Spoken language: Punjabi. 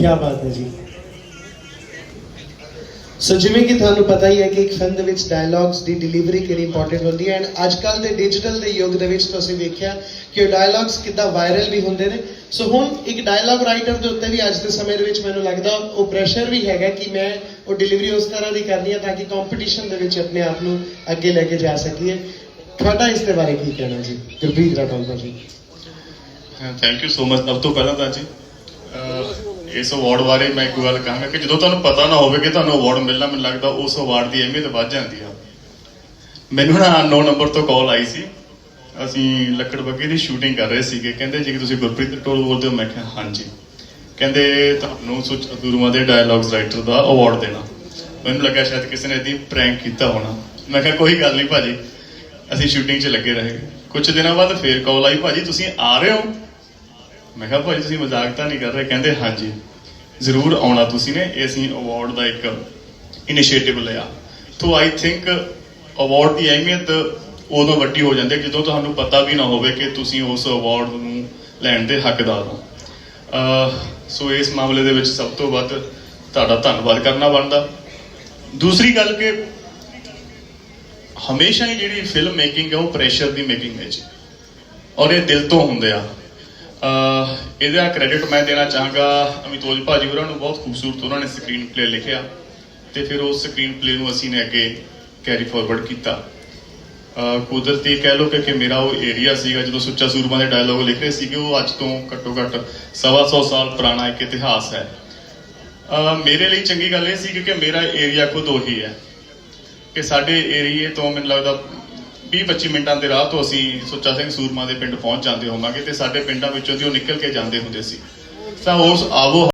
ਕੀ ਬਾਤ ਹੈ ਜੀ। ਸੋ ਜਿਵੇਂ ਕਿ ਤੁਹਾਨੂੰ ਪਤਾ ਹੀ ਹੈ ਕਿ ਇੱਕ ਫਿਲਮ ਦੇ ਵਿੱਚ ਡਾਇਲੌਗਸ ਦੀ ਡਿਲੀਵਰੀ ਕਿੰਨੀ ਇੰਪੋਰਟੈਂਟ ਹੁੰਦੀ ਹੈ। ਐਂਡ ਅੱਜ ਕੱਲ ਦੇ ਡਿਜੀਟਲ ਦੇ ਯੁੱਗ ਦੇ ਵਿੱਚ ਤੁਸੀਂ ਵੇਖਿਆ ਕਿ ਉਹ ਡਾਇਲੌਗਸ ਕਿੱਦਾਂ ਵਾਇਰਲ ਵੀ ਹੁੰਦੇ ਨੇ। ਸੋ ਹੁਣ ਇੱਕ ਡਾਇਲੌਗ ਰਾਈਟਰ ਦੇ ਉੱਤੇ ਵੀ ਅੱਜ ਦੇ ਸਮੇਂ ਦੇ ਵਿੱਚ ਮੈਨੂੰ ਲੱਗਦਾ ਉਹ ਪ੍ਰੈਸ਼ਰ ਵੀ ਹੈਗਾ ਕਿ ਮੈਂ ਉਹ ਡਿਲੀਵਰੀ ਉਸ ਤਰ੍ਹਾਂ ਦੀ ਕਰਨੀ ਹੈ ਤਾਂ ਕਿ ਕੰਪੀਟੀਸ਼ਨ ਦੇ ਵਿੱਚ ਆਪਣੇ ਆਪ ਨੂੰ ਅੱਗੇ ਲੈ ਕੇ ਜਾ ਸਕੀਏ। ਤੁਹਾਡਾ ਇਸ ਦੇ ਬਾਰੇ ਕੀ ਕਹਿਣਾ ਜੀ? ਗੁਰਪ੍ਰੀਤ ਰਾਠੌਰ ਜੀ ਥੈਂਕ ਯੂ ਸੋ ਮਚ ਸਭ ਤੋਂ ਪਹਿਲਾਂ ਤਾਂ ਜੀ ਇਸ ਅਵਾਰਡ ਬਾਰੇ ਮੈਂ ਇੱਕ ਗੱਲ ਕਹਾਂਗਾ ਕਿ ਜਦੋਂ ਤੁਹਾਨੂੰ ਪਤਾ ਨਾ ਹੋਵੇ ਕਿ ਤੁਹਾਨੂੰ ਅਵਾਰਡ ਮਿਲਣਾ, ਮੈਨੂੰ ਲੱਗਦਾ ਉਸ ਅਵਾਰਡ ਦੀ ਅਹਿਮੀਅਤ ਵੱਧ ਜਾਂਦੀ ਆ। ਮੈਨੂੰ ਨਾ ਅਨਨੋਨ ਨੰਬਰ ਤੋਂ ਕਾਲ ਆਈ ਸੀ। ਅਸੀਂ ਲੱਕੜ ਬੱਗੇ ਦੀ ਸ਼ੂਟਿੰਗ ਕਰ ਰਹੇ ਸੀਗੇ। ਕਹਿੰਦੇ ਜੀ ਕਿ ਤੁਸੀਂ ਗੁਰਪ੍ਰੀਤ ਟੋਲ ਬੋਲਦੇ ਹੋ? ਮੈਂ ਕਿਹਾ, ਹਾਂਜੀ। ਕਹਿੰਦੇ ਤੁਹਾਨੂੰ ਸੁਚ ਗੁਰੂਆਂ ਦੇ ਡਾਇਲੌਗਸ ਰਾਈਟਰ ਦਾ ਅਵਾਰਡ ਦੇਣਾ। ਮੈਨੂੰ ਲੱਗਾ ਸ਼ਾਇਦ ਕਿਸੇ ਨੇ ਇਹਦੀ ਪ੍ਰੈਂਕ ਕੀਤਾ ਹੋਣਾ। ਮੈਂ ਕਿਹਾ, ਕੋਈ ਗੱਲ ਨਹੀਂ ਭਾਜੀ। ਅਸੀਂ ਸ਼ੂਟਿੰਗ 'ਚ ਲੱਗੇ ਰਹੇ। ਕੁਝ ਦਿਨਾਂ ਬਾਅਦ ਫੇਰ ਕਾਲ ਆਈ, ਭਾਜੀ, ਤੁਸੀਂ ਆ ਰਹੇ ਹੋ? ਮੈਂ ਕਿਹਾ ਭਾਜੀ ਤੁਸੀਂ ਮਜ਼ਾਕ ਤਾਂ ਨਹੀਂ ਕਰ ਰਹੇ? ਕਹਿੰਦੇ, ਹਾਂਜੀ। ਜ਼ਰੂਰ ਆਉਣਾ ਤੁਸੀਂ ਨੇ। ਇਹ ਅਸੀਂ ਅਵਾਰਡ ਦਾ ਇੱਕ ਇਨੀਸ਼ੀਏਟਿਵ ਲਿਆ। ਤੋਂ ਆਈ ਥਿੰਕ ਅਵਾਰਡ ਦੀ ਅਹਿਮੀਅਤ ਉਦੋਂ ਵੱਡੀ ਹੋ ਜਾਂਦੀ ਹੈ ਜਦੋਂ ਤੁਹਾਨੂੰ ਪਤਾ ਵੀ ਨਾ ਹੋਵੇ ਕਿ ਤੁਸੀਂ ਉਸ ਅਵਾਰਡ ਨੂੰ ਲੈਣ ਦੇ ਹੱਕਦਾਰ ਹੋ। ਸੋ ਇਸ ਮਾਮਲੇ ਦੇ ਵਿੱਚ ਸਭ ਤੋਂ ਵੱਧ ਤੁਹਾਡਾ ਧੰਨਵਾਦ ਕਰਨਾ ਬਣਦਾ। ਦੂਸਰੀ ਗੱਲ ਕਿ ਹਮੇਸ਼ਾ ਹੀ ਜਿਹੜੀ ਫਿਲਮ ਮੇਕਿੰਗ ਹੈ ਉਹ ਪ੍ਰੈਸ਼ਰ ਦੀ ਮੇਕਿੰਗ ਹੈ ਜੀ। ਔਰ ਇਹ ਦਿਲ ਤੋਂ ਹੁੰਦੇ ਆ। ਇਹਦਾ ਕ੍ਰੈਡਿਟ ਮੈਂ ਦੇਣਾ ਚਾਹਾਂਗਾ ਅਮਿਤੋਜ ਭਾਜੀ ਹੋਰਾਂ ਨੂੰ, ਬਹੁਤ ਖੂਬਸੂਰਤ ਉਹਨਾਂ ਨੇ ਸਕਰੀਨ ਪਲੇ ਲਿਖਿਆ ਤੇ ਫਿਰ ਉਸ ਸਕਰੀਨ ਪਲੇ ਨੂੰ ਅਸੀਂ ਨੇ ਅੱਗੇ ਕੈਰੀ ਫਾਰਵਰਡ ਕੀਤਾ। ਕੁਦਰਤੀ ਕਹਿ ਲੋ ਕਿ ਮੇਰਾ ਉਹ ਏਰੀਆ ਸੀਗਾ ਜਦੋਂ ਸੁੱਚਾ ਸੂਰਮਾ ਦੇ ਡਾਇਲੋਗ ਲਿਖ ਰਹੇ ਸੀਗੇ, ਉਹ ਅੱਜ ਤੋਂ ਘੱਟੋ ਘੱਟ ਸਵਾ ਸੌ ਸਾਲ ਪੁਰਾਣਾ ਇੱਕ ਇਤਿਹਾਸ ਹੈ। ਮੇਰੇ ਲਈ ਚੰਗੀ ਗੱਲ ਇਹ ਸੀ ਕਿ ਮੇਰਾ ਏਰੀਆ ਖੁਦ ਉਹੀ ਹੈ। ਕਿ ਸਾਡੇ ਏਰੀਏ ਤੋਂ ਮੈਨੂੰ ਲੱਗਦਾ 20-25 ਮਿੰਟਾਂ ਦੇ ਰਾਹ ਤੋਂ ਅਸੀਂ ਸੁੱਚਾ ਸਿੰਘ ਸੂਰਮਾ ਦੇ ਪਿੰਡ ਪਹੁੰਚ ਜਾਂਦੇ ਹੋਵਾਂਗੇ ਤੇ ਸਾਡੇ ਪਿੰਡਾਂ ਵਿੱਚੋਂ ਦੀ ਉਹ ਨਿਕਲ ਕੇ ਜਾਂਦੇ ਹੁੰਦੇ ਸੀ। ਤਾਂ ਉਸ ਆਵੋ